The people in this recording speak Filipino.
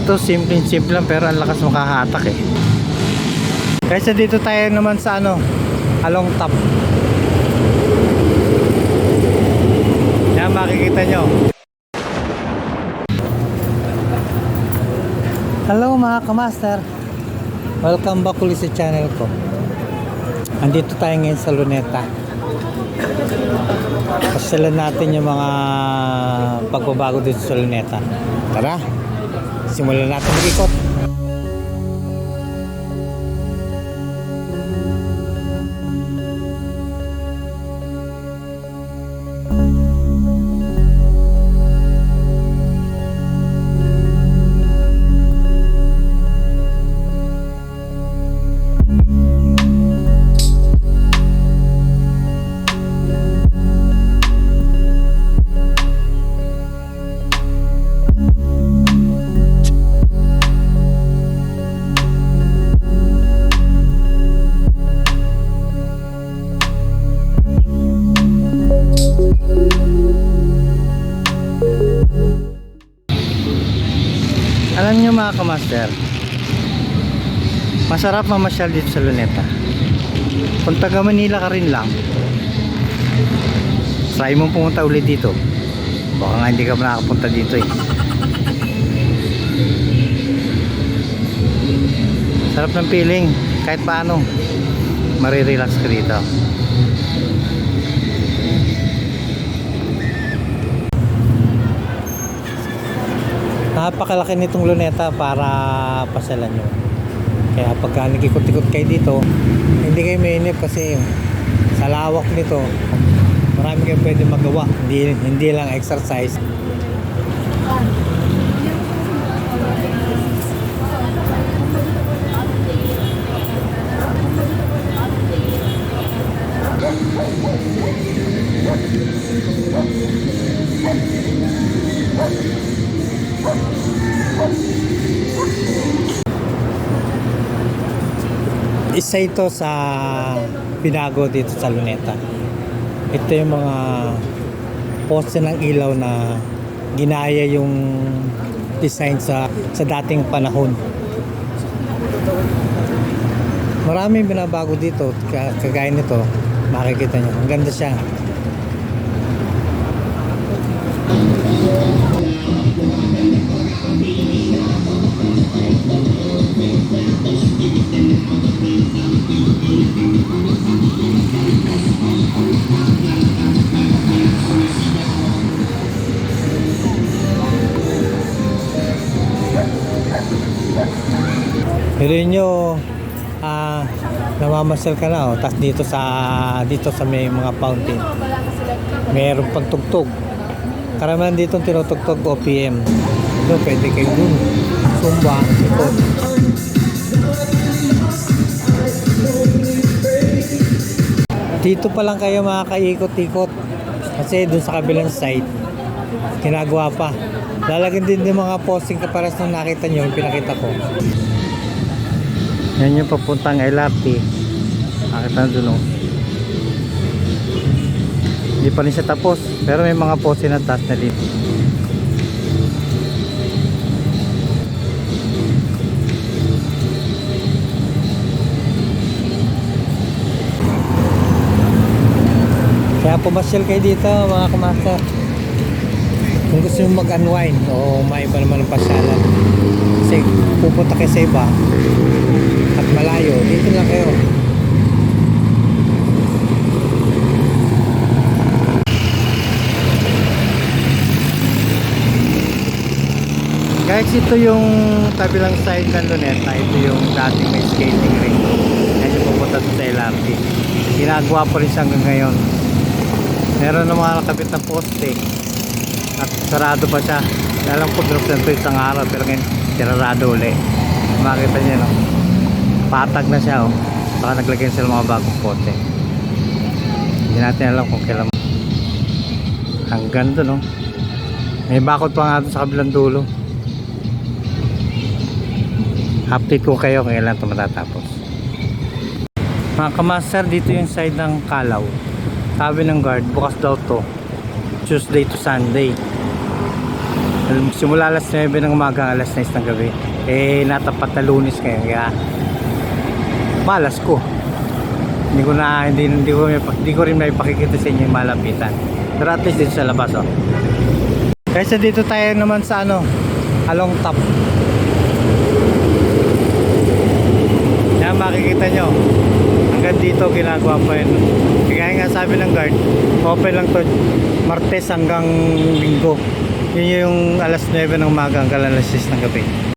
Ito, simple simple lang pero ang lakas makahatak eh. Kaysa dito tayo naman sa ano, along top. Yan makikita nyo. Hello mga kamaster. Welcome back ulit sa channel ko. Andito tayo ngayon sa Luneta. Pasyalan natin yung mga pagbabago dito sa Luneta. Tara, simulan natin mag-ikot. Alam nyo mga kamaster, masarap mamasyal dito sa Luneta. Kung taga Manila ka rin lang, try mong pumunta ulit dito. Baka nga hindi ka pa nakakapunta dito eh. Sarap ng feeling, kahit paano, marirelax ka dito. Napakalaki nitong luneta para pasyalan nyo. Kaya pagka nagikot-ikot kayo dito, hindi kayo mainip kasi sa lawak nito, marami kayong pwede magawa. Hindi, hindi lang exercise. Isa ito sa binago dito sa Luneta. Ito yung mga poste ng ilaw na ginaya yung design sa sa dating panahon. Maraming binabago dito, ka- kagaya nito, makikita nyo. Ang ganda siya. Pero nyo, ah, namamasyal ka na, oh. Tapos dito sa, dito sa may mga fountain, mayroon pang tugtog. Karamihan dito tinutugtog OPM. So, pwede kayo dun. Sumba, ikot. Dito pa lang kayo makakaikot-ikot. Kasi dun sa kabilang side, ginagawa pa. Lalagyan din yung mga posting kaparas nung nakita nyo, yung pinakita ko. Yan yung papuntang LRT. Nakita na dun oh. Hindi pa rin siya tapos. Pero may mga poste na taas na dito. Kaya pumasyal kayo dito mga kamaster. Kung gusto nyo mag-unwind o may iba naman ang pasyalan. Kasi pupunta kayo sa iba at malayo, dito lang kayo. Guys, ito yung kabilang side ng Luneta. Ito yung dating may skating. Yan yung pupunta sa LRT. Ginagawa pa rin siya hanggang ngayon. Meron ng mga nakabit na poste. At sarado pa siya. Alam ko, binuksan ito isang araw. Pero ngayon, sinarado uli. Makita niyo, no? Patag na siya, oh. Baka naglagyan sila mga bagong poste. Hindi natin alam kung kailan. Hanggang doon, no? May bakod pa nga doon sa kabilang dulo. Update ko kayo kung kailan ito matatapos. Mga kamaster, dito yung side ng Kalaw. Sabi ng guard, bukas daw to. Tuesday to Sunday. Simula alas 9 ng umaga, alas 6 ng gabi. Eh, natapat na lunis ngayon. Kaya, malas ko. Hindi ko na, hindi, hindi, ko, may- hindi ko rin may pakikita sa inyo yung malapitan. Pero at least dito sa labas, oh. Kaysa dito tayo naman sa ano, along top. Yan, makikita nyo. Hanggang dito ginagawa pa yun. Sabi ng guard, open lang to Martes hanggang Linggo. Yun yung alas 9 ng umaga hanggang alas 6 ng gabi.